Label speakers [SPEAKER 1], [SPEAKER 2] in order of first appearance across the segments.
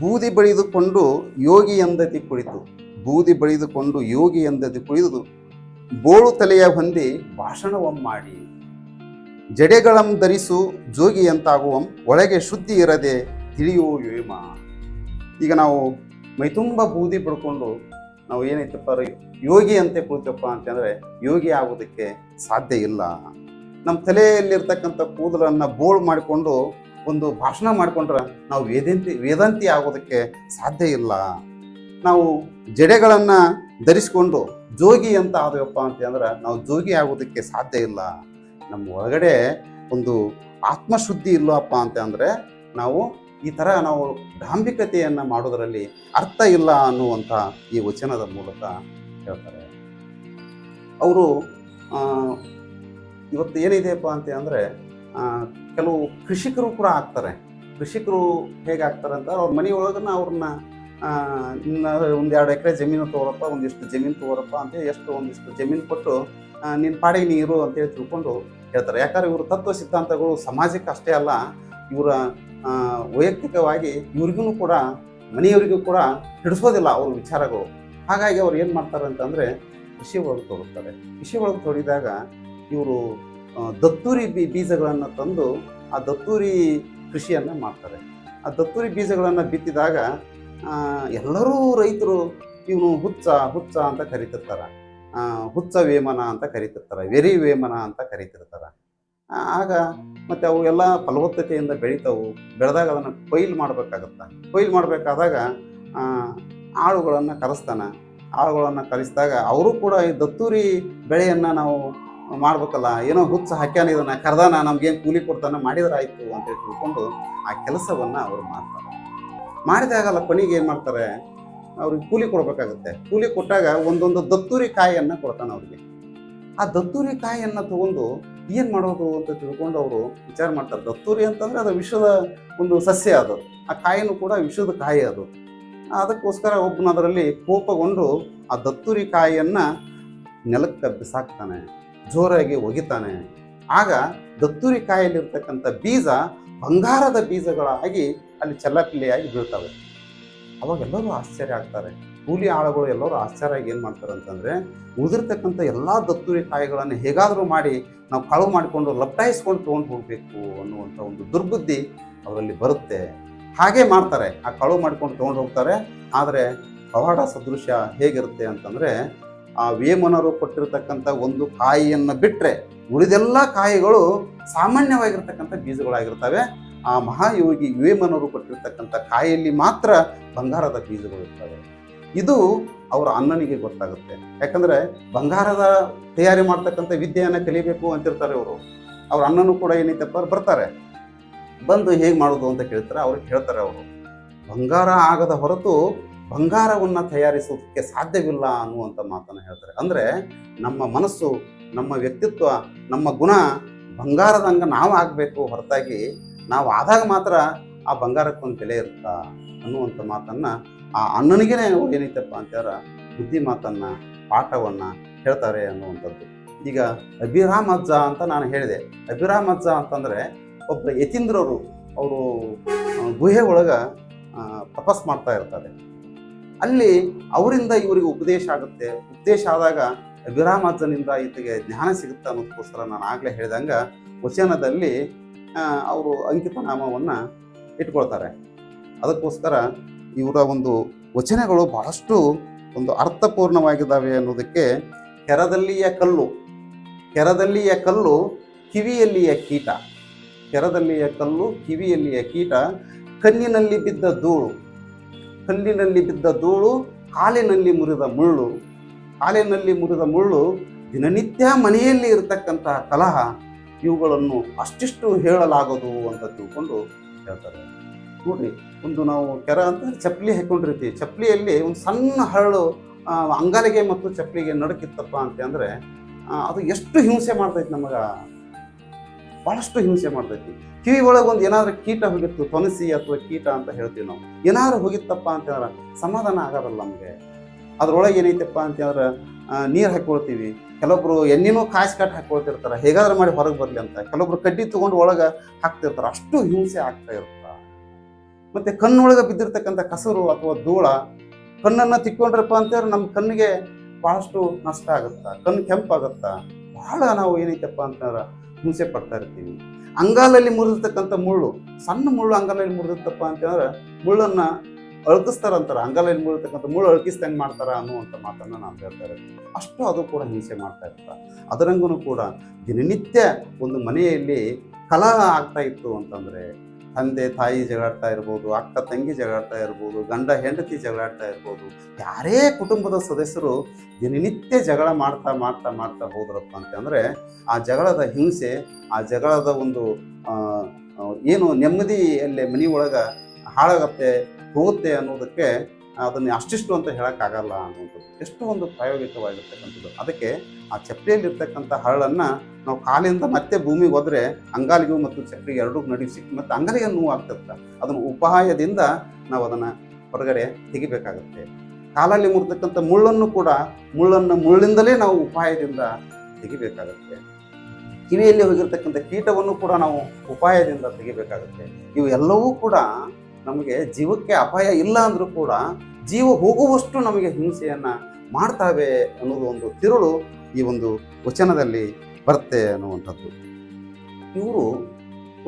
[SPEAKER 1] ಬೂದಿ ಬಳಿದುಕೊಂಡು ಯೋಗಿ ಎಂದತಿ ಕುಳಿತು. ಬೂದಿ ಬಳಿದುಕೊಂಡು ಯೋಗಿ ಎಂದದಿ ಕುಳಿದು ಬೋಳು ತಲೆಯ ಹೊಂದಿ ಭಾಷಣವಮ್ಮಾಡಿ ಜಡೆಗಳಂ ಧರಿಸು ಜೋಗಿಯಂತಾಗುವಂ ಒಳಗೆ ಶುದ್ಧಿ ಇರದೆ ತಿಳಿಯೋ ಯೋಮ ಈಗ ನಾವು ಮೈತುಂಬ ಬೂದಿ ಪಡ್ಕೊಂಡು ನಾವು ಏನೈತಪ್ಪ ಯೋಗಿ ಅಂತೆ ಕುಳಿತಪ್ಪ ಅಂತಂದ್ರೆ ಯೋಗಿ ಆಗೋದಕ್ಕೆ ಸಾಧ್ಯ ಇಲ್ಲ. ನಮ್ಮ ತಲೆಯಲ್ಲಿರ್ತಕ್ಕಂಥ ಕೂದಲನ್ನು ಬೋಳು ಮಾಡಿಕೊಂಡು ಒಂದು ಭಾಷಣ ಮಾಡಿಕೊಂಡ್ರೆ ನಾವು ವೇದಂತಿ ವೇದಾಂತಿ ಆಗೋದಕ್ಕೆ ಸಾಧ್ಯ ಇಲ್ಲ. ನಾವು ಜಡೆಗಳನ್ನು ಧರಿಸ್ಕೊಂಡು ಜೋಗಿ ಅಂತ ಆದವಪ್ಪ ಅಂತಂದ್ರೆ ನಾವು ಜೋಗಿ ಆಗೋದಕ್ಕೆ ಸಾಧ್ಯ ಇಲ್ಲ. ನಮ್ಮ ಒಳಗಡೆ ಒಂದು ಆತ್ಮಶುದ್ಧಿ ಇಲ್ಲಪ್ಪ ಅಂತ ಅಂದರೆ ನಾವು ಈ ಥರ ನಾವು ಡಾಂಬಿಕತೆಯನ್ನು ಮಾಡೋದರಲ್ಲಿ ಅರ್ಥ ಇಲ್ಲ ಅನ್ನುವಂಥ ಈ ವಚನದ ಮೂಲಕ ಹೇಳ್ತಾರೆ. ಅವರು ಇವತ್ತು ಏನಿದೆಯಪ್ಪ ಅಂತ ಅಂದರೆ ಕೆಲವು ಕೃಷಿಕರು ಕೂಡ ಆಗ್ತಾರೆ. ಕೃಷಿಕರು ಹೇಗೆ ಆಗ್ತಾರೆ ಅಂತ ಅವ್ರ ಮನೆಯೊಳಗನ್ನ ಅವ್ರನ್ನ ಒಂದು ಎರಡು ಎಕರೆ ಜಮೀನು ತಗೋರಪ್ಪ ಒಂದಿಷ್ಟು ಜಮೀನು ತಗೋರಪ್ಪ ಅಂತ ಎಷ್ಟು ಒಂದಿಷ್ಟು ಜಮೀನು ಕೊಟ್ಟು ನಿನ್ನ ಪಾಡಿಗೆ ನೀ ಇರು ಅಂತೇಳಿ ತಿಳ್ಕೊಂಡು ಹೇಳ್ತಾರೆ. ಯಾಕಂದ್ರೆ ಇವರು ತತ್ವ ಸಿದ್ಧಾಂತಗಳು ಸಮಾಜಕ್ಕೆ ಅಷ್ಟೇ ಅಲ್ಲ, ಇವರ ವೈಯಕ್ತಿಕವಾಗಿ ಇವ್ರಿಗೂ ಕೂಡ, ಮನೆಯವರಿಗೂ ಕೂಡ ಹಿಡಿಸೋದಿಲ್ಲ ಅವ್ರ ವಿಚಾರಗಳು. ಹಾಗಾಗಿ ಅವ್ರು ಏನು ಮಾಡ್ತಾರೆ ಅಂತಂದರೆ ಕೃಷಿ ಒಳಗೆ ತೊಡಗ್ತಾರೆ. ಕೃಷಿ ಒಳಗೆ ತೊಡಿದಾಗ ಇವರು ದತ್ತೂರಿ ಬೀಜಗಳನ್ನು ತಂದು ಆ ದತ್ತೂರಿ ಕೃಷಿಯನ್ನು ಮಾಡ್ತಾರೆ. ಆ ದತ್ತೂರಿ ಬೀಜಗಳನ್ನು ಬಿತ್ತಿದಾಗ ಎಲ್ಲರೂ ರೈತರು ಇವನು ಹುಚ್ಚ ಹುಚ್ಚ ಅಂತ ಕರಿತಿರ್ತಾರೆ. ಹುಚ್ಚ ವೇಮನ ಅಂತ ಕರಿತಿರ್ತಾರೆ, ವೆರಿ ವೇಮನ ಅಂತ ಕರಿತಿರ್ತಾರೆ. ಆಗ ಮತ್ತು ಅವು ಎಲ್ಲ ಫಲವತ್ತತೆಯಿಂದ ಬೆಳಿತಾವು. ಬೆಳೆದಾಗ ಅದನ್ನು ಕೊಯ್ಲು ಮಾಡಬೇಕಾಗತ್ತೆ. ಕೊಯ್ಲು ಮಾಡಬೇಕಾದಾಗ ಆಳುಗಳನ್ನು ಕರೆಸ್ತಾನೆ. ಆಳುಗಳನ್ನು ಕರೆಸಿದಾಗ, ಅವರು ಕೂಡ ಈ ದತ್ತೂರಿ ಬೆಳೆಯನ್ನು ನಾವು ಮಾಡ್ಬೇಕಲ್ಲ, ಏನೋ ಹುಚ್ಚ ಹಾಕ್ಯಾನ ಇದನ್ನ ಕರ್ದಾನ ನಮ್ಗೇನು ಕೂಲಿ ಕೊಡ್ತಾನೆ ಮಾಡಿದ್ರೆ ಅಂತ ಹೇಳಿ ತಿಳ್ಕೊಂಡು ಆ ಕೆಲಸವನ್ನು ಅವರು ಮಾಡ್ತಾರೆ. ಮಾಡಿದಾಗಲ್ಲ ಕೊನೆಗೆ ಏನು ಮಾಡ್ತಾರೆ, ಅವ್ರಿಗೆ ಕೂಲಿ ಕೊಡಬೇಕಾಗುತ್ತೆ. ಕೂಲಿ ಕೊಟ್ಟಾಗ ಒಂದೊಂದು ದತ್ತೂರಿ ಕಾಯಿಯನ್ನು ಕೊಡ್ತಾನೆ ಅವ್ರಿಗೆ. ಆ ದತ್ತೂರಿ ಕಾಯಿಯನ್ನು ತಗೊಂಡು ಏನು ಮಾಡೋದು ಅಂತ ತಿಳ್ಕೊಂಡು ಅವರು ವಿಚಾರ ಮಾಡ್ತಾರೆ. ದತ್ತೂರಿ ಅಂತಂದ್ರೆ ಅದು ವಿಷದ ಒಂದು ಸಸ್ಯ ಅದು. ಆ ಕಾಯಿನೂ ಕೂಡ ವಿಷದ ಕಾಯಿ ಅದು. ಅದಕ್ಕೋಸ್ಕರ ಒಬ್ಬನ ಅದರಲ್ಲಿ ಕೋಪಗೊಂಡು ಆ ದತ್ತೂರಿ ಕಾಯಿಯನ್ನ ನೆಲಕ್ಕೆ ಬಿಸಾಕ್ತಾನೆ. ಜೋರಾಗಿ ಒಗಿತಾನೆ. ಆಗ ದತ್ತೂರಿ ಕಾಯಲ್ಲಿರ್ತಕ್ಕಂಥ ಬೀಜ ಬಂಗಾರದ ಬೀಜಗಳಾಗಿ ಅಲ್ಲಿ ಚೆಲ್ಲಪಿಲ್ಲಿಯಾಗಿ ಬೀಳ್ತವೆ. ಅವಾಗ ಎಲ್ಲರೂ ಆಶ್ಚರ್ಯ ಆಗ್ತಾರೆ. ಕೂಲಿ ಆಳುಗಳು ಎಲ್ಲರೂ ಆಶ್ಚರ್ಯ ಆಗಿ ಏನು ಮಾಡ್ತಾರೆ ಅಂತಂದರೆ, ಉಳಿದಿರ್ತಕ್ಕಂಥ ಎಲ್ಲ ದತ್ತೂರಿ ಕಾಯಿಗಳನ್ನು ಹೇಗಾದರೂ ಮಾಡಿ ನಾವು ಕಳು ಮಾಡಿಕೊಂಡು ಲಪ್ಟಾಯಿಸ್ಕೊಂಡು ತೊಗೊಂಡು ಹೋಗಬೇಕು ಅನ್ನುವಂಥ ಒಂದು ದುರ್ಬುದ್ಧಿ ಅವರಲ್ಲಿ ಬರುತ್ತೆ. ಹಾಗೆ ಮಾಡ್ತಾರೆ. ಆ ಕಳವು ಮಾಡ್ಕೊಂಡು ತೊಗೊಂಡು ಹೋಗ್ತಾರೆ. ಆದರೆ ಪವಾಡ ಸದೃಶ್ಯ ಹೇಗಿರುತ್ತೆ ಅಂತಂದರೆ ಆ ವೇಮನರು ಕೊಟ್ಟಿರತಕ್ಕಂಥ ಒಂದು ಕಾಯಿಯನ್ನು ಬಿಟ್ಟರೆ ಉಳಿದೆಲ್ಲ ಕಾಯಿಗಳು ಸಾಮಾನ್ಯವಾಗಿರ್ತಕ್ಕಂಥ ಬೀಜಗಳಾಗಿರ್ತವೆ. ಆ ಮಹಾಯೋಗಿ ವೇಮನರು ಕೊಟ್ಟಿರ್ತಕ್ಕಂಥ ಕಾಯಿಯಲ್ಲಿ ಮಾತ್ರ ಬಂಗಾರದ ಬೀಜಗಳು ಇರ್ತವೆ. ಇದು ಅವರ ಅಣ್ಣನಿಗೆ ಗೊತ್ತಾಗುತ್ತೆ. ಯಾಕಂದರೆ ಬಂಗಾರದ ತಯಾರಿ ಮಾಡ್ತಕ್ಕಂಥ ವಿದ್ಯೆಯನ್ನು ಕಲಿಬೇಕು ಅಂತಿರ್ತಾರೆ ಅವರು ಅವ್ರ ಅಣ್ಣನೂ ಕೂಡ ಏನೈತಪ್ಪ ಬರ್ತಾರೆ. ಬಂದು ಹೇಗೆ ಮಾಡೋದು ಅಂತ ಕೇಳ್ತಾರೆ, ಅವ್ರಿಗೆ ಹೇಳ್ತಾರೆ ಅವರು. ಬಂಗಾರ ಆಗದ ಹೊರತು ಬಂಗಾರವನ್ನು ತಯಾರಿಸೋದಕ್ಕೆ ಸಾಧ್ಯವಿಲ್ಲ ಅನ್ನುವಂಥ ಮಾತನ್ನು ಹೇಳ್ತಾರೆ. ಅಂದರೆ ನಮ್ಮ ಮನಸ್ಸು, ನಮ್ಮ ವ್ಯಕ್ತಿತ್ವ, ನಮ್ಮ ಗುಣ ಬಂಗಾರದಂಗೆ ನಾವು ಆಗಬೇಕು ಹೊರತಾಗಿ ನಾವು ಆದಾಗ ಮಾತ್ರ ಆ ಬಂಗಾರಕ್ಕೊಂದು ಬೆಲೆ ಇರುತ್ತಾ ಅನ್ನುವಂಥ ಮಾತನ್ನು ಆ ಅಣ್ಣನಿಗೆ ಏನೈತಪ್ಪ ಅಂತಾರ ಬುದ್ಧಿ ಮಾತನ್ನು, ಪಾಠವನ್ನು ಹೇಳ್ತಾರೆ ಅನ್ನುವಂಥದ್ದು. ಈಗ ಅಭಿರಾಮ್ ಅಜ್ಜ ಅಂತ ನಾನು ಹೇಳಿದೆ. ಅಭಿರಾಮ್ ಅಜ್ಜ ಅಂತಂದರೆ ಒಬ್ಬ ಯತೀಂದ್ರವರು ಅವರು ಗುಹೆ ಒಳಗೆ ತಪಸ್ ಮಾಡ್ತಾ ಇರ್ತಾರೆ. ಅಲ್ಲಿ ಅವರಿಂದ ಇವರಿಗೆ ಉಪದೇಶ ಆಗುತ್ತೆ. ಉಪದೇಶ ಆದಾಗ ಅಭಿರಾಮಾರ್ಜನಿಂದ ಈತಗೆ ಜ್ಞಾನ ಸಿಗುತ್ತೆ ಅನ್ನೋದಕ್ಕೋಸ್ಕರ ನಾನು ಆಗಲೇ ಹೇಳಿದಂಗೆ ವಚನದಲ್ಲಿ ಅವರು ಅಂಕಿತ ನಾಮವನ್ನು ಇಟ್ಕೊಳ್ತಾರೆ. ಅದಕ್ಕೋಸ್ಕರ ಇವರ ಒಂದು ವಚನಗಳು ಬಹಳಷ್ಟು ಒಂದು ಅರ್ಥಪೂರ್ಣವಾಗಿದ್ದಾವೆ ಅನ್ನೋದಕ್ಕೆ ಕೆರದಲ್ಲಿಯ ಕಲ್ಲು ಕೆರದಲ್ಲಿಯ ಕಲ್ಲು ಕಿವಿಯಲ್ಲಿಯ ಕೀಟ, ಕೆರದಲ್ಲಿಯ ಕಲ್ಲು ಕಿವಿಯಲ್ಲಿಯ ಕೀಟ ಕಣ್ಣಿನಲ್ಲಿ ಬಿದ್ದ ಧೂಳು. ಕಲ್ಲಿನಲ್ಲಿ ಬಿದ್ದ ಧೂಳು, ಕಾಲಿನಲ್ಲಿ ಮುರಿದ ಮುಳ್ಳು. ಕಾಲಿನಲ್ಲಿ ಮುರಿದ ಮುಳ್ಳು ದಿನನಿತ್ಯ ಮನೆಯಲ್ಲಿ ಇರತಕ್ಕಂತಹ ಕಲಹ ಇವುಗಳನ್ನು ಅಷ್ಟಿಷ್ಟು ಹೇಳಲಾಗದು ಅಂತ ತಿಳ್ಕೊಂಡು ಹೇಳ್ತಾರೆ. ನೋಡ್ರಿ, ಒಂದು ನಾವು ಕೆರ ಅಂತ ಚಪ್ಪಲಿ ಹಾಕೊಂಡಿರ್ತೀವಿ. ಚಪ್ಪಲಿಯಲ್ಲಿ ಒಂದು ಸಣ್ಣ ಹರಳು ಅಂಗಾಲಿಗೆ ಮತ್ತು ಚಪ್ಪಲಿಗೆ ನಡುಕಿತ್ತಪ್ಪ ಅಂತಂದರೆ ಅದು ಎಷ್ಟು ಹಿಂಸೆ ಮಾಡ್ತೈತೆ ನಮಗೆ. ಭಾಳಷ್ಟು ಹಿಂಸೆ ಮಾಡ್ತೈತಿ. ಕಿವಿ ಒಳಗೆ ಒಂದು ಏನಾದರೂ ಕೀಟ ಹೋಗಿತ್ತು ತೊನಸಿ ಅಥವಾ ಕೀಟ ಅಂತ ಹೇಳ್ತೀವಿ ನಾವು. ಏನಾದ್ರು ಹೋಗಿತ್ತಪ್ಪ ಅಂತಂದ್ರೆ ಸಮಾಧಾನ ಆಗೋದಲ್ಲ ನಮಗೆ. ಅದ್ರೊಳಗೆ ಏನೈತಪ್ಪ ಅಂತಂದ್ರೆ ನೀರು ಹಾಕ್ಕೊಳ್ತೀವಿ ಕೆಲವೊಬ್ರು ಎಣ್ಣೆನೂ ಕಾಯಿಸಿ ಕಟ್ಟು ಹಾಕ್ಕೊಳ್ತಿರ್ತಾರೆ ಹೇಗಾದ್ರೂ ಮಾಡಿ ಹೊರಗೆ ಬರಲಿ ಅಂತ. ಕೆಲವೊಬ್ರು ಕಡ್ಡಿ ತೊಗೊಂಡು ಒಳಗೆ ಹಾಕ್ತಿರ್ತಾರೆ. ಅಷ್ಟು ಹಿಂಸೆ ಆಗ್ತಾ ಇರುತ್ತೆ? ಮತ್ತೆ ಕಣ್ಣೊಳಗೆ ಬಿದ್ದಿರ್ತಕ್ಕಂಥ ಕಸರು ಅಥವಾ ಧೂಳ, ಕಣ್ಣನ್ನು ತಿಕ್ಕೊಂಡ್ರಪ್ಪ ಅಂತಂದ್ರೆ ನಮ್ಮ ಕಣ್ಣಿಗೆ ಭಾಳಷ್ಟು ನಷ್ಟ ಆಗುತ್ತಾ? ಕಣ್ಣು ಕೆಂಪಾಗುತ್ತಾ? ಬಹಳ ನಾವು ಏನೈತಪ್ಪ ಅಂತಂದ್ರೆ ಹಿಂಸೆ ಪಡ್ತಾ ಇರ್ತೀವಿ. ಅಂಗಾಲಲ್ಲಿ ಮುರಿದಿರ್ತಕ್ಕಂಥ ಮುಳ್ಳು, ಸಣ್ಣ ಮುಳ್ಳು ಅಂಗಾಲಲ್ಲಿ ಮುರಿದಿರ್ತಪ್ಪ ಅಂತಂದ್ರೆ ಮುಳ್ಳನ್ನ ಅಳಕಿಸ್ತಾರಂತಾರ ಅಂಗಾಲಲ್ಲಿ ಮುರಿದಕ್ಕಂಥ ಮುಳ್ಳು ಅಳಕಿಸ್ದಂಗೆ ಮಾಡ್ತಾರ ಅನ್ನುವಂಥ ಮಾತನ್ನ ನಾನು ಹೇಳ್ತಾ ಇರ್ತೀವಿ ಅಷ್ಟು ಅದು ಕೂಡ ಹಿಂಸೆ ಮಾಡ್ತಾ ಇರ್ತಾರೆ ಅದರಂಗೂ ಕೂಡ ದಿನನಿತ್ಯ ಒಂದು ಮನೆಯಲ್ಲಿ ಕಲಹ ಆಗ್ತಾ ಇತ್ತು ಅಂತಂದ್ರೆ ತಂದೆ ತಾಯಿ ಜಗಳಾಡ್ತಾ ಇರ್ಬೋದು, ಅಕ್ಕ ತಂಗಿ ಜಗಳಾಡ್ತಾ ಇರ್ಬೋದು, ಗಂಡ ಹೆಂಡತಿ ಜಗಳಾಡ್ತಾ ಇರ್ಬೋದು, ಯಾರೇ ಕುಟುಂಬದ ಸದಸ್ಯರು ದಿನನಿತ್ಯ ಜಗಳ ಮಾಡ್ತಾ ಮಾಡ್ತಾ ಮಾಡ್ತಾ ಹೋದ್ರಪ್ಪ ಅಂತಂದರೆ ಆ ಜಗಳದ ಹಿಂಸೆ, ಆ ಜಗಳದ ಒಂದು ಏನು ನೆಮ್ಮದಿಯಲ್ಲಿ ಮನೆ ಒಳಗ ಹಾಳಾಗತ್ತೆ, ಹೋಗುತ್ತೆ ಅನ್ನೋದಕ್ಕೆ ಅದನ್ನ ಅಷ್ಟಿಷ್ಟು ಅಂತ ಹೇಳೋಕ್ಕಾಗಲ್ಲ ಅನ್ನೋದು. ಎಷ್ಟು ಒಂದು ಪ್ರಾಯೋಗಿಕವಾಗಿರ್ತಕ್ಕಂಥದ್ದು. ಅದಕ್ಕೆ ಆ ಚಪ್ಪಲಿಯಲ್ಲಿರ್ತಕ್ಕಂಥ ಹರಳನ್ನು ನಾವು ಕಾಲಿಂದ ಮತ್ತೆ ಭೂಮಿಗೆ ಹೋದರೆ ಅಂಗಾಲಿಗೂ ಮತ್ತು ಚಪ್ಪಲಿಗೆ ಎರಡೂ ನಡೀಸಿ ಮತ್ತೆ ಅಂಗಾಲಿಗೆ ನೋವು ಆಗ್ತಿರ್ತ ಅದನ್ನು ಉಪಾಯದಿಂದ ನಾವು ಅದನ್ನ ಹೊರಗಡೆ ತೆಗಿಬೇಕಾಗುತ್ತೆ. ಕಾಲಲ್ಲಿ ಮುರಿತಕ್ಕಂಥ ಮುಳ್ಳನ್ನು ಕೂಡ ಮುಳ್ಳನ್ನು ಮುಳ್ಳಿಂದಲೇ ನಾವು ಉಪಾಯದಿಂದ ತೆಗಿಬೇಕಾಗುತ್ತೆ. ಕಿವಿಯಲ್ಲಿ ಹೋಗಿರ್ತಕ್ಕಂಥ ಕೀಟವನ್ನು ಕೂಡ ನಾವು ಉಪಾಯದಿಂದ ತೆಗಿಬೇಕಾಗುತ್ತೆ. ಇವು ಎಲ್ಲವೂ ಕೂಡ ನಮಗೆ ಜೀವಕ್ಕೆ ಅಪಾಯ ಇಲ್ಲ ಅಂದ್ರೂ ಕೂಡ ಜೀವ ಹೋಗುವಷ್ಟು ನಮಗೆ ಹಿಂಸೆಯನ್ನು ಮಾಡ್ತಾವೆ ಅನ್ನೋದು ಒಂದು ತಿರುಳು ಈ ಒಂದು ವಚನದಲ್ಲಿ ಬರುತ್ತೆ ಅನ್ನುವಂಥದ್ದು. ಇವರು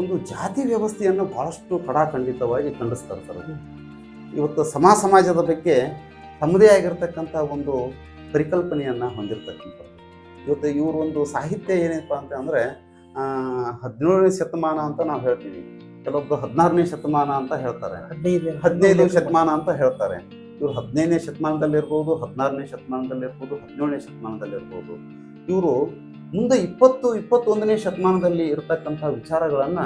[SPEAKER 1] ಒಂದು ಜಾತಿ ವ್ಯವಸ್ಥೆಯನ್ನು ಭಾಳಷ್ಟು ಕಡಾಖಂಡಿತವಾಗಿ ಖಂಡಿಸ್ತಾರೆ ಇರ್ತಾರೆ ಇವತ್ತು ಸಮಾ ಸಮಾಜದ ಬಗ್ಗೆ ತಮ್ಮದೇ ಆಗಿರ್ತಕ್ಕಂಥ ಒಂದು ಪರಿಕಲ್ಪನೆಯನ್ನು ಹೊಂದಿರತಕ್ಕಂಥದ್ದು ಇವತ್ತು ಇವರು ಒಂದು ಸಾಹಿತ್ಯ ಏನಪ್ಪ ಅಂತ ಅಂದರೆ ಹದಿನೇಳನೇ ಶತಮಾನ ಅಂತ ನಾವು ಹೇಳ್ತೀವಿ. ಕೆಲವೊಬ್ರು ಹದಿನಾರನೇ ಶತಮಾನ ಅಂತ ಹೇಳ್ತಾರೆ.
[SPEAKER 2] ಹದಿನೈದು
[SPEAKER 1] ಹದಿನೈದನೇ ಶತಮಾನ ಅಂತ ಹೇಳ್ತಾರೆ. ಇವರು ಹದಿನೈದನೇ ಶತಮಾನದಲ್ಲಿ ಇರ್ಬೋದು ಹದಿನಾರನೇ ಶತಮಾನದಲ್ಲಿ ಇರ್ಬೋದು ಹದಿನೇಳನೇ ಶತಮಾನದಲ್ಲಿ ಇರ್ಬೋದು. ಇವರು ಮುಂದೆ ಇಪ್ಪತ್ತು ಇಪ್ಪತ್ತೊಂದನೇ ಶತಮಾನದಲ್ಲಿ ಇರತಕ್ಕಂಥ ವಿಚಾರಗಳನ್ನ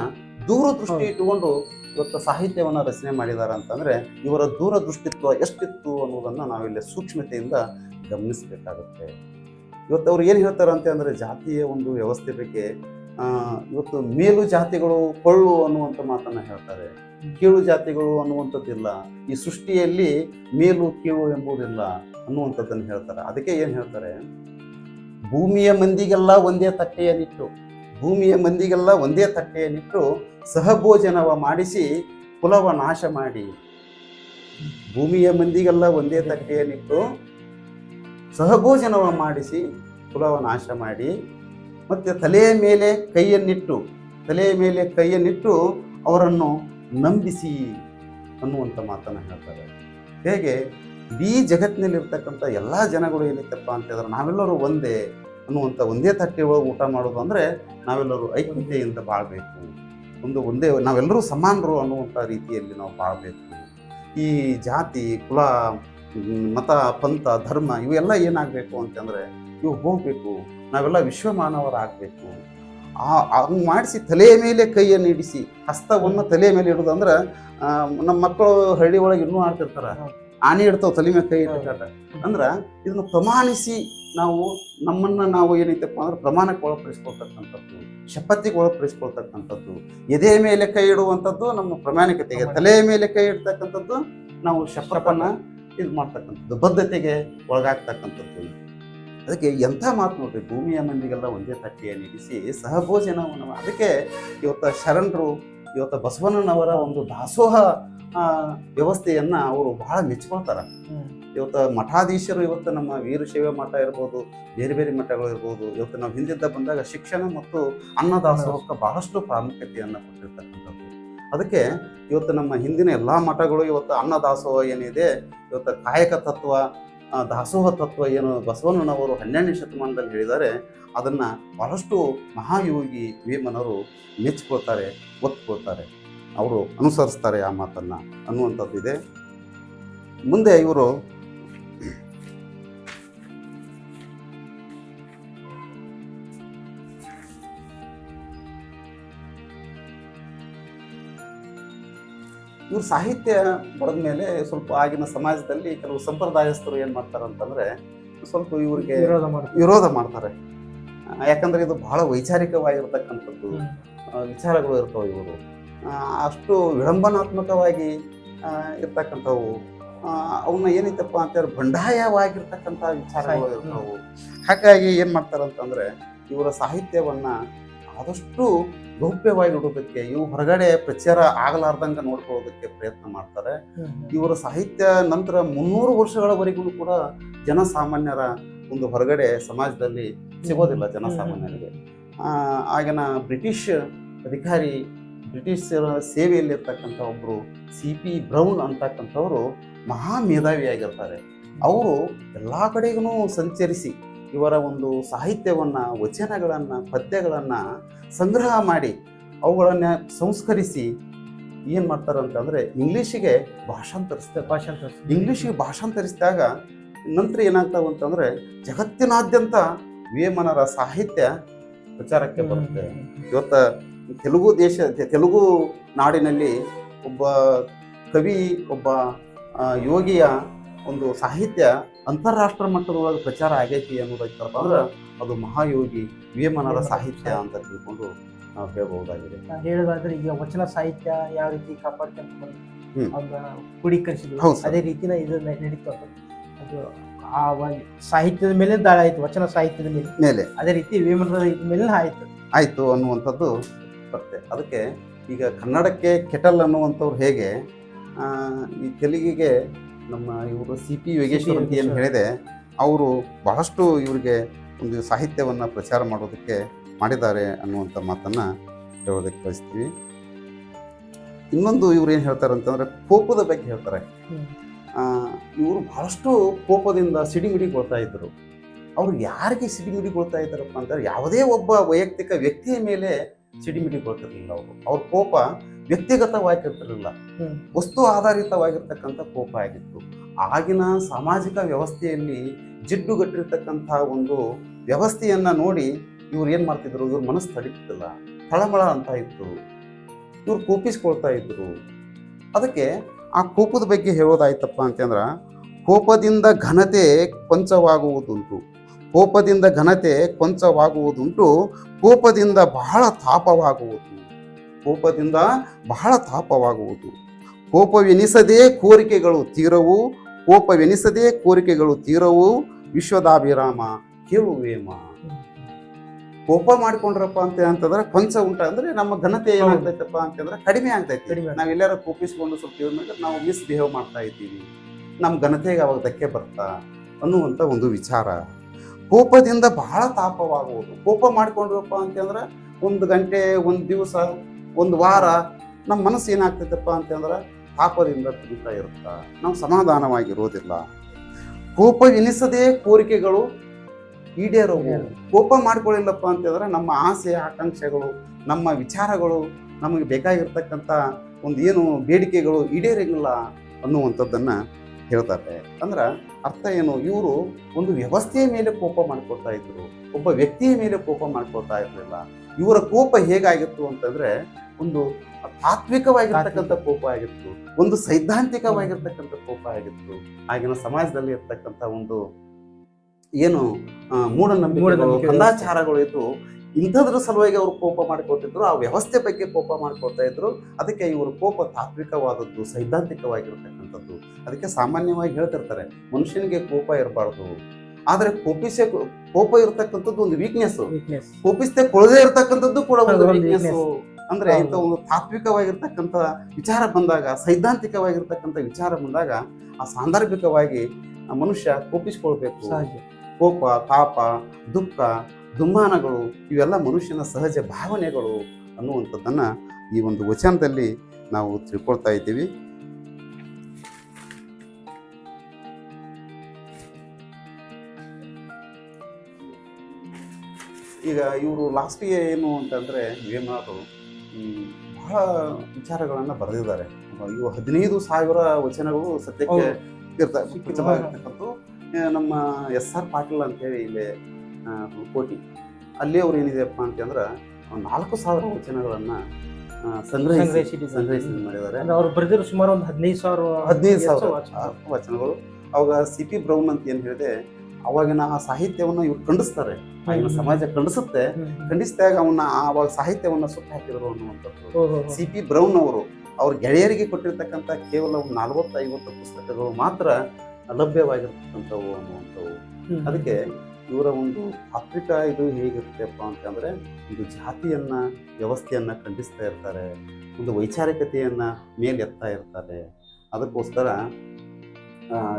[SPEAKER 1] ದೂರದೃಷ್ಟಿ. ಇಟ್ಟುಕೊಂಡು ಇವತ್ತು ಸಾಹಿತ್ಯವನ್ನು ರಚನೆ ಮಾಡಿದ್ದಾರೆ ಅಂತಂದ್ರೆ ಇವರ ದೂರದೃಷ್ಟಿತ್ವ ಎಷ್ಟಿತ್ತು ಅನ್ನೋದನ್ನ ನಾವಿಲ್ಲಿ ಸೂಕ್ಷ್ಮತೆಯಿಂದ ಗಮನಿಸಬೇಕಾಗುತ್ತೆ. ಇವತ್ತು ಅವ್ರು ಏನು ಹೇಳ್ತಾರಂತೆ ಅಂತ ಅಂದ್ರೆ ಜಾತಿಯ ಒಂದು ವ್ಯವಸ್ಥೆ ಬಗ್ಗೆ ಇವತ್ತು ಮೇಲು ಜಾತಿಗಳು ಕೊಳ್ಳು ಅನ್ನುವಂಥ ಮಾತನ್ನು ಹೇಳ್ತಾರೆ. ಕೀಳು ಜಾತಿಗಳು ಅನ್ನುವಂಥದ್ದಿಲ್ಲ. ಈ ಸೃಷ್ಟಿಯಲ್ಲಿ ಮೇಲು, ಕೀಳು ಎಂಬುದಿಲ್ಲ ಅನ್ನುವಂಥದ್ದನ್ನು ಹೇಳ್ತಾರೆ. ಅದಕ್ಕೆ ಏನು ಹೇಳ್ತಾರೆ? ಭೂಮಿಯ ಮಂದಿಗೆಲ್ಲ ಒಂದೇ ತಟ್ಟೆಯನ್ನಿಟ್ಟು, ಭೂಮಿಯ ಮಂದಿಗೆಲ್ಲ ಒಂದೇ ತಟ್ಟೆಯನ್ನಿಟ್ಟು ಸಹಭೋಜನವ ಮಾಡಿಸಿ ಕುಲವ ನಾಶ ಮಾಡಿ, ಭೂಮಿಯ ಮಂದಿಗೆಲ್ಲ ಒಂದೇ ತಟ್ಟೆಯನ್ನಿಟ್ಟು ಸಹಭೋಜನವ ಮಾಡಿಸಿ ಕುಲವ ನಾಶ ಮಾಡಿ ಮತ್ತೆ ತಲೆಯ ಮೇಲೆ ಕೈಯನ್ನಿಟ್ಟು, ತಲೆಯ ಮೇಲೆ ಕೈಯನ್ನಿಟ್ಟು ಅವರನ್ನು ನಂಬಿಸಿ ಅನ್ನುವಂಥ ಮಾತನ್ನು ಹೇಳ್ತಾರೆ. ಹೇಗೆ? ಇಡೀ ಜಗತ್ತಿನಲ್ಲಿರ್ತಕ್ಕಂಥ ಎಲ್ಲ ಜನಗಳು ಏನಿತ್ತಪ್ಪ ಅಂತ ಹೇಳಿದ್ರೆ ನಾವೆಲ್ಲರೂ ಒಂದೇ ಅನ್ನುವಂಥ ಒಂದೇ ತಟ್ಟೆ ಒಳಗೆ ಊಟ ಮಾಡೋದು ಅಂದರೆ ನಾವೆಲ್ಲರೂ ಐಕ್ಯತೆಯಿಂದ ಬಾಳಬೇಕು. ಒಂದು ಒಂದೇ ನಾವೆಲ್ಲರೂ ಸಮಾನರು ಅನ್ನುವಂಥ ರೀತಿಯಲ್ಲಿ ನಾವು ಬಾಳಬೇಕು. ಈ ಜಾತಿ, ಕುಲ ಮತ ಪಂಥ ಧರ್ಮ ಇವೆಲ್ಲ ಏನಾಗಬೇಕು ಅಂತಂದರೆ ಇವು ಹೋಗಬೇಕು. ನಾವೆಲ್ಲ ವಿಶ್ವಮಾನವರಾಗಬೇಕು. ಆ ಹಂಗೆ ಮಾಡಿಸಿ ತಲೆಯ ಮೇಲೆ ಕೈಯನ್ನು ಇಡಿಸಿ ಹಸ್ತವನ್ನು ತಲೆಯ ಮೇಲೆ ಇಡೋದು ಅಂದ್ರೆ ನಮ್ಮ ಮಕ್ಕಳು ಹಳ್ಳಿ ಒಳಗೆ ಇನ್ನೂ ಆಡ್ತಿರ್ತಾರೆ. ಆನೆ ಇಡ್ತಾವ ತಲೆ ಮೇಲೆ ಕೈ ಇಡ್ತಾರೆ ಅಂದ್ರೆ ಇದನ್ನು ಪ್ರಮಾಣಿಸಿ ನಾವು ನಮ್ಮನ್ನ ನಾವು ಏನೈತಪ್ಪ ಅಂದ್ರೆ ಪ್ರಮಾಣಕ್ಕೆ ಒಳಪಡಿಸ್ಕೊಳ್ತಕ್ಕಂಥದ್ದು ಶಪಥಿಗೆ ಒಳಪಡಿಸ್ಕೊಳ್ತಕ್ಕಂಥದ್ದು ಎದೆ ಮೇಲೆ ಕೈ ಇಡುವಂಥದ್ದು ನಮ್ಮ ಪ್ರಾಮಾಣಿಕತೆಗೆ ತಲೆಯ ಮೇಲೆ ಕೈ ಇಡ್ತಕ್ಕಂಥದ್ದು ನಾವು ಶಪಥನ ಇದು ಮಾಡ್ತಕ್ಕಂಥದ್ದು ಬದ್ಧತೆಗೆ ಒಳಗಾಗ್ತಕ್ಕಂಥದ್ದು. ಅದಕ್ಕೆ ಎಂಥ ಮಾತು ನೋಡ್ರಿ ಭೂಮಿಯ ಮಂದಿಗೆಲ್ಲ ಒಂದೇ ತಟ್ಟೆಯ ನಿಲ್ಲಿಸಿ ಸಹಭೋಜನವನ್ನು ಅದಕ್ಕೆ ಇವತ್ತು ಶರಣರು ಇವತ್ತು ಬಸವಣ್ಣನವರ ಒಂದು ದಾಸೋಹ ವ್ಯವಸ್ಥೆಯನ್ನು ವ್ಯವಸ್ಥೆಯನ್ನ ಅವರು ಬಹಳ ಮೆಚ್ಕೊಳ್ತಾರೆ. ಇವತ್ತು ಮಠಾಧೀಶರು ಇವತ್ತು ನಮ್ಮ ವೀರಶೈವ ಮಠ ಇರ್ಬೋದು ಬೇರೆ ಬೇರೆ ಮಠಗಳು ಇರ್ಬೋದು ಇವತ್ತು ನಾವು ಹಿಂದಿದ್ದ ಬಂದಾಗ ಶಿಕ್ಷಣ ಮತ್ತು ಅನ್ನದಾಸೋಹಕ್ಕೆ ಬಹಳಷ್ಟು ಪ್ರಾಮುಖ್ಯತೆಯನ್ನು ಕೊಟ್ಟಿರ್ತಕ್ಕಂಥದ್ದು. ಅದಕ್ಕೆ ಇವತ್ತು ನಮ್ಮ ಹಿಂದಿನ ಎಲ್ಲ ಮಠಗಳು ಇವತ್ತು ಅನ್ನದಾಸೋಹ ಏನಿದೆ, ಇವತ್ತು ಕಾಯಕ ತತ್ವ ದಾಸೋಹ ತತ್ವ ಏನು ಬಸವಣ್ಣನವರು ಹನ್ನೆರಡನೇ ಶತಮಾನದಲ್ಲಿ ಹೇಳಿದ್ದಾರೆ, ಅದನ್ನು ಬಹಳಷ್ಟು ಮಹಾಯೋಗಿ ವೇಮನವರು ಮೆಚ್ಕೊಳ್ತಾರೆ ಒತ್ಕೊಳ್ತಾರೆ ಅವರು ಅನುಸರಿಸ್ತಾರೆ ಆ ಮಾತನ್ನು ಅನ್ನುವಂಥದ್ದು ಇದೆ ಮುಂದೆ ಇವರು ಇವ್ರು ಸಾಹಿತ್ಯ ಬರೆದ ಮೇಲೆ ಸ್ವಲ್ಪ ಆಗಿನ ಸಮಾಜದಲ್ಲಿ ಕೆಲವು ಸಂಪ್ರದಾಯಸ್ಥರು ಏನು ಮಾಡ್ತಾರೆ ಅಂತಂದ್ರೆ ಸ್ವಲ್ಪ ಇವರಿಗೆ
[SPEAKER 2] ವಿರೋಧ
[SPEAKER 1] ಮಾಡ್ತಾರೆ. ಯಾಕಂದರೆ ಇದು ಬಹಳ ವೈಚಾರಿಕವಾಗಿರ್ತಕ್ಕಂಥದ್ದು ವಿಚಾರಗಳು ಇರ್ತವೆ ಇವರು. ಅಷ್ಟು ವಿಡಂಬನಾತ್ಮಕವಾಗಿ ಇರ್ತಕ್ಕಂಥವು ಅವನ್ನ ಏನೈತಪ್ಪ ಅಂತಂದ್ರೆ ಬಂಡಾಯವಾಗಿರ್ತಕ್ಕಂಥ ವಿಚಾರಗಳು
[SPEAKER 2] ಇರ್ತವೆ
[SPEAKER 1] ಇರ್ತವು. ಹಾಗಾಗಿ ಏನು ಮಾಡ್ತಾರಂತಂದ್ರೆ ಇವರ ಸಾಹಿತ್ಯವನ್ನ ಆದಷ್ಟು ಗೌಪ್ಯವಾಗಿ ಇಡೋದಕ್ಕೆ ಇವು ಹೊರಗಡೆ ಪ್ರಚಾರ ಆಗಲಾರ್ದಂಗೆ ನೋಡ್ಕೊಳ್ಳೋದಕ್ಕೆ ಪ್ರಯತ್ನ ಮಾಡ್ತಾರೆ. ಇವರ ಸಾಹಿತ್ಯ ನಂತರ ಮುನ್ನೂರು ವರ್ಷಗಳವರೆಗೂ ಕೂಡ ಜನಸಾಮಾನ್ಯರ ಒಂದು ಹೊರಗಡೆ ಸಮಾಜದಲ್ಲಿ ಸಿಗೋದಿಲ್ಲ ಜನಸಾಮಾನ್ಯರಿಗೆ. ಆಗಿನ ಬ್ರಿಟಿಷ್ ಅಧಿಕಾರಿ ಬ್ರಿಟಿಷರ ಸೇವೆಯಲ್ಲಿರ್ತಕ್ಕಂಥ ಒಬ್ಬರು ಸಿ ಪಿ ಬ್ರೌನ್ ಅಂತಕ್ಕಂಥವ್ರು ಮಹಾ ಮೇಧಾವಿಯಾಗಿರ್ತಾರೆ ಅವರು ಎಲ್ಲ ಕಡೆಗೂ ಸಂಚರಿಸಿ ಇವರ ಒಂದು ಸಾಹಿತ್ಯವನ್ನು ವಚನಗಳನ್ನು ಪದ್ಯಗಳನ್ನು ಸಂಗ್ರಹ ಮಾಡಿ ಅವುಗಳನ್ನು ಸಂಸ್ಕರಿಸಿ ಏನು ಮಾಡ್ತಾರೆ ಅಂತಂದರೆ ಇಂಗ್ಲೀಷಿಗೆ ಭಾಷಾಂತರಿಸ್ತಾರೆ.
[SPEAKER 2] ಭಾಷಾಂತರಿಸ್ತಾರೆ.
[SPEAKER 1] ಇಂಗ್ಲೀಷಿಗೆ ಭಾಷಾಂತರಿಸಿದಾಗ ನಂತರ ಏನಾಗ್ತಾವೆ ಅಂತಂದ್ರೆ ಜಗತ್ತಿನಾದ್ಯಂತ ವೇಮನರ ಸಾಹಿತ್ಯ ಪ್ರಚಾರಕ್ಕೆ ಬರುತ್ತೆ. ಇವತ್ತು ತೆಲುಗು ದೇಶ ತೆಲುಗು ನಾಡಿನಲ್ಲಿ ಒಬ್ಬ ಕವಿ ಒಬ್ಬ ಯೋಗಿಯ ಒಂದು ಸಾಹಿತ್ಯ ಅಂತಾರಾಷ್ಟ್ರ ಮಟ್ಟದೊಳಗೆ ಪ್ರಚಾರ ಆಗೈತಿ ಅನ್ನೋದೈತಪ್ಪ ಅಂದ್ರೆ ಅದು ಮಹಾಯೋಗಿ ವೇಮನರ ಸಾಹಿತ್ಯ ಅಂತ ತಿಳ್ಕೊಂಡು ನಾವು ಹೇಳ್ಬಹುದಾಗಿದೆ.
[SPEAKER 2] ಹೇಳೋದಾದ್ರೆ ಈಗ ವಚನ ಸಾಹಿತ್ಯ ಯಾವ ರೀತಿ ಕಾಪಾಡ್ಕೊಂಡು ಕ್ರೋಢೀಕರಿಸಿದ್ರು ಅದೇ ರೀತಿನ ಇದು ನಡೀತಾ ಅದು. ಆ ಒಂದು ಸಾಹಿತ್ಯದ ಮೇಲೆ ದಾಳ ಆಯ್ತು ವಚನ ಸಾಹಿತ್ಯದ ಮೇಲೆ.
[SPEAKER 1] ಮೇಲೆ.
[SPEAKER 2] ಅದೇ ರೀತಿ ವೇಮನರ ಮೇಲೆ ಆಯ್ತು.
[SPEAKER 1] ಆಯ್ತು ಅನ್ನುವಂಥದ್ದು ಬರ್ತೆ ಅದಕ್ಕೆ ಈಗ ಕನ್ನಡಕ್ಕೆ ಕೆಟಲ್ ಅನ್ನುವಂಥವ್ರು ಹೇಗೆ ಈ ತೆಲುಗಿಗೆ ನಮ್ಮ ಇವರು ಸಿ ಪಿ ಯೋಗೇಶ್ವರ್ ಅಂತ ಏನು ಹೇಳಿದೆ ಅವರು ಬಹಳಷ್ಟು ಇವರಿಗೆ ಒಂದು ಸಾಹಿತ್ಯವನ್ನು ಪ್ರಚಾರ ಮಾಡೋದಕ್ಕೆ ಮಾಡಿದ್ದಾರೆ ಅನ್ನುವಂಥ ಮಾತನ್ನು ಹೇಳೋದಕ್ಕೆ ಬಯಸ್ತೀವಿ. ಇನ್ನೊಂದು ಇವ್ರು ಏನು ಹೇಳ್ತಾರೆ ಅಂತಂದರೆ ಕೋಪದ ಬಗ್ಗೆ ಹೇಳ್ತಾರೆ. ಇವರು ಬಹಳಷ್ಟು ಕೋಪದಿಂದ ಸಿಡಿಮಿಡಿಗೊಳ್ತಾ ಇದ್ದರು ಅವರು ಯಾರಿಗೆ ಸಿಡಿಮಿಡಿಗೊಳ್ತಾ ಇದ್ದಾರಪ್ಪ ಅಂತಂದ್ರೆ ಯಾವುದೇ ಒಬ್ಬ ವೈಯಕ್ತಿಕ ವ್ಯಕ್ತಿಯ ಮೇಲೆ ಸಿಡಿಮಿಡಿಗೊಳ್ತಿರ್ಲಿಲ್ಲ ಅವರು. ಅವ್ರ ಕೋಪ ವ್ಯಕ್ತಿಗತವಾಗಿರ್ತಿರ್ಲಿಲ್ಲ. ವಸ್ತು ಆಧಾರಿತವಾಗಿರ್ತಕ್ಕಂಥ ಕೋಪ ಆಗಿತ್ತು. ಆಗಿನ ಸಾಮಾಜಿಕ ವ್ಯವಸ್ಥೆಯಲ್ಲಿ ಜಿಡ್ಡುಗಟ್ಟಿರ್ತಕ್ಕಂಥ ಒಂದು ವ್ಯವಸ್ಥೆಯನ್ನ ನೋಡಿ ಇವ್ರು ಏನ್ ಮಾಡ್ತಿದ್ರು? ಇವ್ರ ಮನಸ್ಸು ತಡೀತಿಲ್ಲ ತಳಮಳ ಅಂತ ಇತ್ತು. ಇವ್ರು ಕೋಪಿಸ್ಕೊಳ್ತಾ ಇದ್ರು. ಅದಕ್ಕೆ ಆ ಕೋಪದ ಬಗ್ಗೆ ಹೇಳೋದಾಯ್ತಪ್ಪ ಅಂತಂದ್ರ ಕೋಪದಿಂದ ಘನತೆ ಕೊಂಚವಾಗುವುದುಂಟು. ಕೋಪದಿಂದ ಘನತೆ ಕೊಂಚವಾಗುವುದುಂಟು. ಕೋಪದಿಂದ ಬಹಳ ತಾಪವಾಗುವುದು. ಕೋಪದಿಂದ ಬಹಳ ತಾಪವಾಗುವುದು. ಕೋಪವೆನಿಸದೇ ಕೋರಿಕೆಗಳು ತೀರವು ಕೋಪವೆನಿಸದೇ ಕೋರಿಕೆಗಳು ತೀರವು ವಿಶ್ವದಾಭಿರಾಮ ಕೇಳುವೇಮ. ಕೋಪ ಮಾಡ್ಕೊಂಡ್ರಪ್ಪ ಅಂತ ಅಂತಂದ್ರೆ ಕೊಂಚ ಉಂಟ ಅಂದ್ರೆ ನಮ್ಮ ಘನತೆ ಏನಾಗ್ತೈತಪ್ಪ ಅಂತಂದ್ರೆ ಕಡಿಮೆ ಆಗ್ತೈತಿ.
[SPEAKER 2] ಕಡಿಮೆ
[SPEAKER 1] ನಾವ್ ಎಲ್ಲಾರ ಕೋಪಿಸ್ಕೊಂಡು ಸ್ವಲ್ಪ ಇದ್ ನಾವು ನಾವು ಮಿಸ್ಬಿಹೇವ್ ಮಾಡ್ತಾ ಇದ್ದೀವಿ. ನಮ್ಮ ಘನತೆಗೆ ಅವಾಗ ಧಕ್ಕೆ ಬರ್ತಾ ಅನ್ನುವಂಥ ಒಂದು ವಿಚಾರ. ಕೋಪದಿಂದ ಬಹಳ ತಾಪವಾಗುವುದು. ಕೋಪ ಮಾಡ್ಕೊಂಡ್ರಪ್ಪ ಅಂತಂದ್ರೆ ಒಂದು ಗಂಟೆ ಒಂದು ದಿವಸ ಒಂದು ವಾರ ನಮ್ಮ ಮನಸ್ಸು ಏನಾಗ್ತೈತಪ್ಪ ಅಂತಂದ್ರೆ ತಾಪದಿಂದ ತುಂಬಿತಾ ಇರುತ್ತಾ. ನಾವು ಸಮಾಧಾನವಾಗಿರೋದಿಲ್ಲ. ಕೋಪ ಎನಿಸದೇ ಕೋರಿಕೆಗಳು ಈಡೇರೋವು. ಕೋಪ ಮಾಡ್ಕೊಳ್ಳಿಲ್ಲಪ್ಪ ಅಂತಂದ್ರೆ ನಮ್ಮ ಆಸೆ ಆಕಾಂಕ್ಷೆಗಳು ನಮ್ಮ ವಿಚಾರಗಳು ನಮಗೆ ಬೇಕಾಗಿರ್ತಕ್ಕಂಥ ಒಂದು ಏನು ಬೇಡಿಕೆಗಳು ಈಡೇರಂಗಿಲ್ಲ ಅನ್ನುವಂಥದ್ದನ್ನ ಹೇಳ್ತಾರೆ. ಅಂದ್ರೆ ಅರ್ಥ ಏನು? ಇವರು ಒಂದು ವ್ಯವಸ್ಥೆಯ ಮೇಲೆ ಕೋಪ ಮಾಡ್ಕೊಳ್ತಾ ಇದ್ರು. ಒಬ್ಬ ವ್ಯಕ್ತಿಯ ಮೇಲೆ ಕೋಪ ಮಾಡ್ಕೊಳ್ತಾ ಇರಲಿಲ್ಲ. ಇವರ ಕೋಪ ಹೇಗಾಗಿತ್ತು ಅಂತಂದ್ರೆ ಒಂದು ತಾತ್ವಿಕವಾಗಿರ್ತಕ್ಕಂಥ ಕೋಪ ಆಗಿತ್ತು. ಒಂದು ಸೈದ್ಧಾಂತಿಕವಾಗಿರ್ತಕ್ಕಂಥ ಕೋಪ ಆಗಿತ್ತು. ಆಗಿನ ಸಮಾಜದಲ್ಲಿ ಇರ್ತಕ್ಕಂಥ ಒಂದು ಏನು ಮೂಢನಂಬಿಕೆಗಳು. ಕಂದಾಚಾರಗಳು ಇದ್ದು ಇಂಥದ್ರ ಸಲುವಾಗಿ ಅವರು ಕೋಪ ಮಾಡ್ಕೊಳ್ತಿದ್ರು ಆ ವ್ಯವಸ್ಥೆ ಬಗ್ಗೆ ಕೋಪ ಮಾಡ್ಕೊಳ್ತಾ ಇದ್ರು. ಅದಕ್ಕೆ ಇವರು ಕೋಪ ತಾತ್ವಿಕವಾದದ್ದು ಸೈದ್ಧಾಂತಿಕವಾಗಿರ್ತಕ್ಕಂಥದ್ದು. ಅದಕ್ಕೆ ಸಾಮಾನ್ಯವಾಗಿ ಹೇಳ್ತಿರ್ತಾರೆ ಮನುಷ್ಯನಿಗೆ ಕೋಪ ಇರಬಾರ್ದು. ಆದ್ರೆ ಕೋಪಿಸೆ ಕೋಪ ಇರತಕ್ಕಂಥದ್ದು ಒಂದು ವೀಕ್ನೆಸ್ ಕೋಪಿಸದೆ ಕೊಳದೆ ಇರತಕ್ಕಂಥದ್ದು ಕೂಡ ಒಂದು ವೀಕ್ನೆಸ್. ಅಂದ್ರೆ. ಇಂಥ ಒಂದು ತಾತ್ವಿಕವಾಗಿರ್ತಕ್ಕಂಥ ವಿಚಾರ ಬಂದಾಗ ಸೈದ್ಧಾಂತಿಕವಾಗಿರ್ತಕ್ಕಂಥ ವಿಚಾರ ಬಂದಾಗ ಆ ಸಾಂದರ್ಭಿಕವಾಗಿ ಆ ಮನುಷ್ಯ ಕೋಪಿಸ್ಕೊಳ್ಬೇಕು. ಕೋಪ ತಾಪ ದುಃಖ ದುಮ್ಮಾನಗಳು ಇವೆಲ್ಲ ಮನುಷ್ಯನ ಸಹಜ ಭಾವನೆಗಳು ಅನ್ನುವಂಥದ್ದನ್ನು ಈ ಒಂದು ವಚನದಲ್ಲಿ ನಾವು ತಿಳ್ಕೊಳ್ತಾ ಇದ್ದೀವಿ. ಈಗ ಇವರು ಲಾಸ್ಟಿಗೆ ಏನು ಅಂತಂದರೆ ವೇಮನಾಥರು ಬಹಳ ವಿಚಾರಗಳನ್ನು ಬರೆದಿದ್ದಾರೆ. ಇವು ಹದಿನೈದು ಸಾವಿರ ವಚನಗಳು ಸದ್ಯಕ್ಕೆ. ಇರ್ತಾ ನಮ್ಮ ಎಸ್ ಆರ್ ಪಾಟೀಲ್ ಅಂತೇಳಿ ಇಲ್ಲಿ ಕೋಟಿ ಅಲ್ಲಿ ಅವ್ರು ಏನಿದೆಯಪ್ಪ ಅಂತಂದ್ರೆ ಒಂದು ನಾಲ್ಕು ಸಾವಿರ ವಚನಗಳನ್ನು ಸಂಗ್ರಹಿಸಿ. ಸಂಗ್ರಹಿಸಿ ಮಾಡಿದ್ದಾರೆ
[SPEAKER 2] ಅವ್ರು ಬರೆದಿರೋ ಸುಮಾರು ಒಂದು ಹದಿನೈದು ಸಾವಿರ
[SPEAKER 1] ಹದಿನೈದು ಸಾವಿರ ವಚನಗಳು ಅವಾಗ ಸಿ ಪಿ ಬ್ರೌನ್ ಅಂತ ಏನು ಹೇಳಿದೆ ಅವಾಗಿನ ಆ ಸಾಹಿತ್ಯವನ್ನು ಇವ್ರು ಖಂಡಿಸ್ತಾರೆ ಆಗಿನ. ಸಮಾಜ ಖಂಡಿಸುತ್ತೆ. ಖಂಡಿಸಿದಾಗ ಅವನ್ನ ಆವಾಗ ಸಾಹಿತ್ಯವನ್ನ ಸುತ್ತ ಹಾಕಿದ್ರು ಅನ್ನುವಂಥದ್ದು. ಸಿ ಪಿ ಬ್ರೌನ್ ಅವರು ಅವ್ರ ಗೆಳೆಯರಿಗೆ ಕೊಟ್ಟಿರ್ತಕ್ಕಂಥ ಕೇವಲ ಒಂದು ನಲವತ್ತು ಐವತ್ತು ಪುಸ್ತಕಗಳು ಮಾತ್ರ ಲಭ್ಯವಾಗಿರ್ತಕ್ಕಂಥವು ಅನ್ನುವಂಥವು. ಅದಕ್ಕೆ ಇವರ ಒಂದು ಆಫ್ರಿಕಾ ಇದು ಹೇಗಿರುತ್ತೆಪ್ಪ ಅಂತಂದರೆ ಒಂದು ಜಾತಿಯನ್ನ ವ್ಯವಸ್ಥೆಯನ್ನ ಖಂಡಿಸ್ತಾ ಇರ್ತಾರೆ ಒಂದು ಮೇಲೆ ಎತ್ತಾ ಇರ್ತಾರೆ. ಅದಕ್ಕೋಸ್ಕರ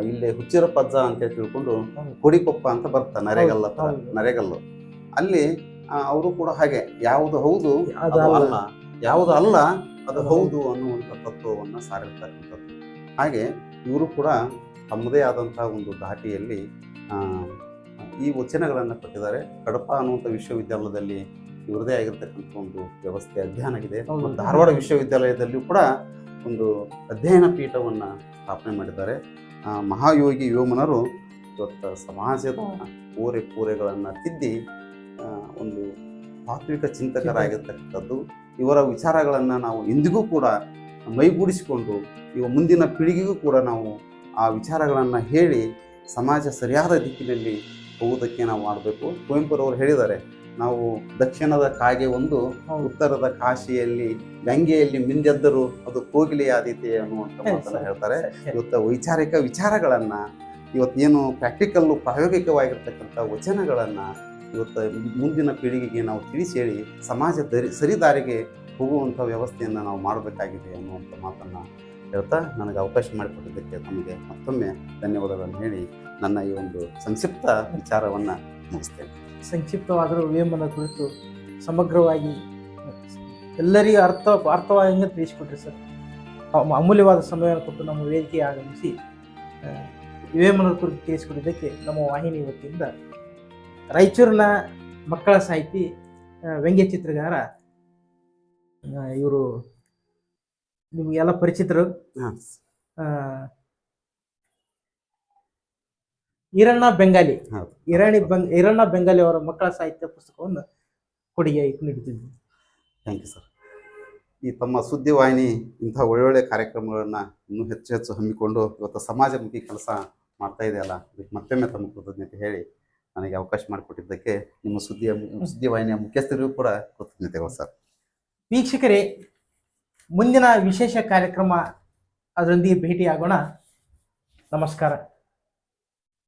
[SPEAKER 1] ಇಲ್ಲೇ ಹುಚ್ಚಿರ ಪಜ್ಜ ಅಂತ ತಿಳ್ಕೊಂಡು ಕೊಡಿಕೊಪ್ಪ ಅಂತ ಬರ್ತಾ ನರೇಗಲ್ಲ ನರೆಗಲ್ಲು. ಅಲ್ಲಿ ಅವರು ಕೂಡ ಹಾಗೆ ಯಾವುದು ಹೌದು
[SPEAKER 2] ಅಲ್ಲ.
[SPEAKER 1] ಯಾವುದು ಅಲ್ಲ ಅದು ಹೌದು. ಅನ್ನುವಂಥ ತತ್ವವನ್ನ ಸಾರಿರ್ತಕ್ಕಂಥದ್ದು. ಹಾಗೆ ಇವರು ಕೂಡ ತಮ್ಮದೇ ಆದಂತಹ ಒಂದು ಧಾಟಿಯಲ್ಲಿ ಈ ವಚನಗಳನ್ನು ಕೊಟ್ಟಿದ್ದಾರೆ. ಕಡಪ ಅನ್ನುವಂಥ ವಿಶ್ವವಿದ್ಯಾಲಯದಲ್ಲಿ ಇವರದೇ ಆಗಿರ್ತಕ್ಕಂಥ ಒಂದು ವ್ಯವಸ್ಥೆ ಅಧ್ಯಯನ ಆಗಿದೆ. ಧಾರವಾಡ ವಿಶ್ವವಿದ್ಯಾಲಯದಲ್ಲಿಯೂ ಕೂಡ ಒಂದು ಅಧ್ಯಯನ ಪೀಠವನ್ನು ಸ್ಥಾಪನೆ ಮಾಡಿದ್ದಾರೆ. ಮಹಾಯೋಗಿ ಯೋಮನರು ಇವತ್ತು ಸಮಾಜದ ಪೂರೆ ಪೂರೆಗಳನ್ನು ತಿದ್ದಿ ಒಂದು ತಾತ್ವಿಕ ಚಿಂತಕರಾಗಿರ್ತಕ್ಕಂಥದ್ದು. ಇವರ ವಿಚಾರಗಳನ್ನು ನಾವು ಇಂದಿಗೂ ಕೂಡ ಮೈಗೂಡಿಸಿಕೊಂಡು ಇವ ಮುಂದಿನ ಪೀಳಿಗೆಗೂ ಕೂಡ ನಾವು ಆ ವಿಚಾರಗಳನ್ನು ಹೇಳಿ ಸಮಾಜ ಸರಿಯಾದ ದಿಕ್ಕಿನಲ್ಲಿ ಹೋಗುವುದಕ್ಕೆ ನಾವು ಮಾಡಬೇಕು. ಕುವೆಂಪುರವರು ಹೇಳಿದ್ದಾರೆ ನಾವು ದಕ್ಷಿಣದ ಕಾಗೆ ಒಂದು ಉತ್ತರದ ಕಾಶಿಯಲ್ಲಿ ಗಂಗೆಯಲ್ಲಿ ಮಿಂದೆದ್ದರೂ ಅದು ಕೋಗಿಲೆಯಾದೀತೆ ಅನ್ನುವಂಥ ಮಾತನ್ನು ಹೇಳ್ತಾರೆ. ಇವತ್ತು ವೈಚಾರಿಕ ವಿಚಾರಗಳನ್ನು ಇವತ್ತೇನು ಪ್ರಾಕ್ಟಿಕಲ್ಲು ಪ್ರಾಯೋಗಿಕವಾಗಿರ್ತಕ್ಕಂಥ ವಚನಗಳನ್ನು ಇವತ್ತು ಮುಂದಿನ ಪೀಳಿಗೆಗೆ ನಾವು ತಿಳಿಸಿ ಹೇಳಿ ಸಮಾಜ ದರಿ ಸರಿದಾರಿಗೆ ಹೋಗುವಂಥ ವ್ಯವಸ್ಥೆಯನ್ನು ನಾವು ಮಾಡಬೇಕಾಗಿದೆ ಅನ್ನುವಂಥ ಮಾತನ್ನು ಹೇಳ್ತಾ ನನಗೆ ಅವಕಾಶ ಮಾಡಿಕೊಟ್ಟಿದ್ದಕ್ಕೆ ತಮಗೆ ಮತ್ತೊಮ್ಮೆ ಧನ್ಯವಾದಗಳನ್ನು ಹೇಳಿ ನನ್ನ ಈ ಒಂದು ಸಂಕ್ಷಿಪ್ತ ವಿಚಾರವನ್ನು ಮುಗಿಸ್ತೇನೆ.
[SPEAKER 2] ಸಂಕ್ಷಿಪ್ತವಾದರೂ ವೇಮನ ಕುರಿತು ಸಮಗ್ರವಾಗಿ ಎಲ್ಲರಿಗೂ ಅರ್ಥ ಅರ್ಥವಾಗಿ ತಿಳಿಸಿಕೊಟ್ರಿ ಸರ್. ಅಮ್- ಅಮೂಲ್ಯವಾದ ಸಮಯವನ್ನು ಕೊಟ್ಟು ನಮ್ಮ ವೇದಿಕೆಗೆ ಆಗಮಿಸಿ ವಿವೇಮನ ಕುರಿತು ತಿಳಿಸಿಕೊಟ್ಟಿದ್ದಕ್ಕೆ ನಮ್ಮ ವಾಹಿನಿ ವತಿಯಿಂದ ರಾಯಚೂರಿನ ಮಕ್ಕಳ ಸಾಹಿತಿ ವ್ಯಂಗ್ಯ ಚಿತ್ರಗಾರ ಇವರು ನಿಮಗೆಲ್ಲ ಪರಿಚಿತರು. ಈರಣ್ಣ ಬೆಂಗಾಲಿ. ಈರಣಿ ಬೆಂಗ್ ಈರಣ್ಣ ಬೆಂಗಾಲಿ ಅವರ ಮಕ್ಕಳ ಸಾಹಿತ್ಯ ಪುಸ್ತಕವನ್ನು ಕೊಡುಗೆ ನೀಡುತ್ತಿದ್ವಿ
[SPEAKER 1] ಥ್ಯಾಂಕ್ ಯು ಸರ್ ಈ ತಮ್ಮ ಸುದ್ದಿವಾಹಿನಿ ಇಂಥ ಒಳ್ಳೊಳ್ಳೆ ಕಾರ್ಯಕ್ರಮಗಳನ್ನು ಇನ್ನೂ ಹೆಚ್ಚು ಹೆಚ್ಚು ಹಮ್ಮಿಕೊಂಡು ಇವತ್ತು ಸಮಾಜಮುಖಿ ಕೆಲಸ ಮಾಡ್ತಾ ಇದೆಯಲ್ಲ ಇದಕ್ಕೆ ಮತ್ತೊಮ್ಮೆ ತಮ್ಮ ಕೃತಜ್ಞತೆ ಹೇಳಿ ನನಗೆ ಅವಕಾಶ ಮಾಡಿಕೊಟ್ಟಿದ್ದಕ್ಕೆ ನಿಮ್ಮ ಸುದ್ದಿಯ ಸುದ್ದಿವಾಹಿನಿಯ ಮುಖ್ಯಸ್ಥರಿಗೂ ಕೂಡ ಕೃತಜ್ಞತೆಗಳು ಸರ್
[SPEAKER 2] ವೀಕ್ಷಕರೇ ಮುಂದಿನ ವಿಶೇಷ ಕಾರ್ಯಕ್ರಮ ಅದರೊಂದಿಗೆ ಭೇಟಿಯಾಗೋಣ. ನಮಸ್ಕಾರ.